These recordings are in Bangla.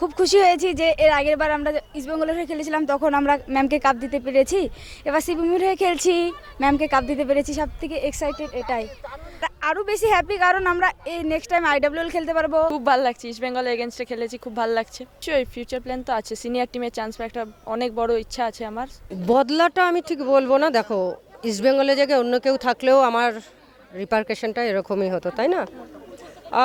খুব খুশি হয়েছি যে এর আগের বার আমরা ইস্টবেঙ্গলের হয়ে খেলেছিলাম তখন আমরা ম্যামকে কাপ দিতে পেরেছি। এবার শিবভূমির হয়ে খেলছি ম্যামকে কাপ দিতে পেরেছি সব থেকে এক্সাইটেড এটাই আরও বেশি হ্যাপি কারণ আমরা এই নেক্সট টাইম আইডাব্লিউএল খেলতে পারব। খুব ভালো লাগছে ইস্ট বেঙ্গল এগেনস্টে খেলেছি খুব ভালো লাগছে। নিশ্চয়ই ফিউচার প্ল্যান তো আছে সিনিয়র টিমে চান্স পাওয়ার একটা অনেক বড় ইচ্ছা আছে আমার। বদলাটা আমি ঠিক বলব না দেখো ইস্টবেঙ্গলের জায়গায় অন্য কেউ থাকলেও আমার রিপারকেশনটা এরকমই হতো তাই না?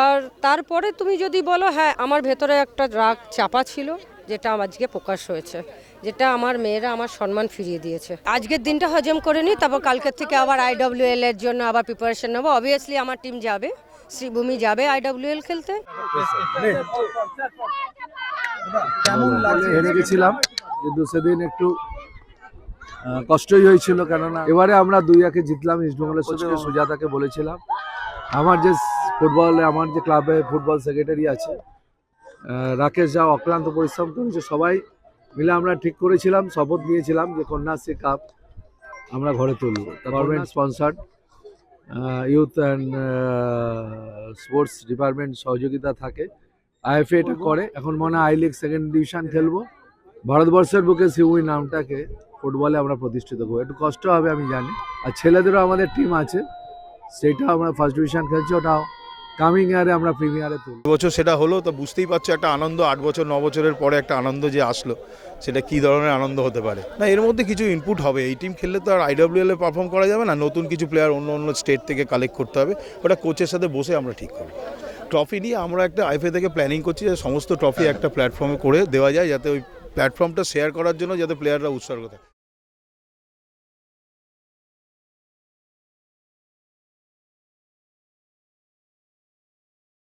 আর তারপরে তুমি যদি বলো হ্যাঁ আমার ভেতরে একটা রাগ চাপা ছিল, যেটা আমার আজকে প্রকাশ হয়েছে, যেটা আমার মেয়েরা আমার সম্মান ফিরিয়ে দিয়েছে। আজকের দিনটা হজম করে নিই, তারপর কালকের থেকে আবার আইডব্লিউএল এর জন্য আবার প্রিপারেশন নেব। অবভিয়াসলি আমার টিম যাবে, শ্রীভূমি যাবে আইডব্লিউএল খেলতে কেমন লাগছে হেরে গেছিলাম, কিন্তু সেদিন একটু কষ্টই হয়েছিল, কেননা এবারে আমরা দুই একে জিতলাম ইস্টবেঙ্গলের সুজাতাকে বলেছিলাম। আমার যে ফুটবল আমার যে ক্লাবে ফুটবল সেক্রেটারি আছে রাকেশ যা অক্লান্ত পরিশ্রম করেছে সবাই মিলে আমরা ঠিক করেছিলাম শপথ নিয়েছিলাম যে কন্যাশ্রী কাপ আমরা ঘরে তুলব। Government sponsored youth and sports department সহযোগিতা থাকে। আইএফএ এটা করে এখন মনে হয় আই লিগ সেকেন্ড ডিভিশন খেলব। ভারতবর্ষের বুকে সিউই নামটাকে ফুটবলে আমরা প্রতিষ্ঠিত করব। একটু কষ্ট হবে আমি জানি। আর ছেলেদেরও আমাদের টিম আছে সেটা আমরা ফার্স্ট ডিভিশন খেলছি ওটাও কামিং ইয়ারে আমরা প্রিমিয়ারে তুলব। বছর সেটা হলো, তো বুঝতেই পারছ একটা আনন্দ, আট বছর, ন বছরের পরে একটা আনন্দ যে আসলো, সেটা কী ধরনের আনন্দ হতে পারে? না, এর মধ্যে কিছু ইনপুট হবে। এই টিম খেললে তো আর আইডব্লিউএল এ পারফর্ম করা যাবে না, নতুন কিছু প্লেয়ার অন্য অন্য স্টেট থেকে কালেক্ট করতে হবে, ওটা কোচের সাথে বসে আমরা ঠিক করব। ট্রফি নিয়ে আমরা একটা আইফএ থেকে প্ল্যানিং করছি যে সমস্ত ট্রফি একটা প্ল্যাটফর্মে করে দেওয়া যায়, যাতে ওই প্ল্যাটফর্মটা শেয়ার করার জন্য যাতে প্লেয়াররা উৎসর্গ থাকে।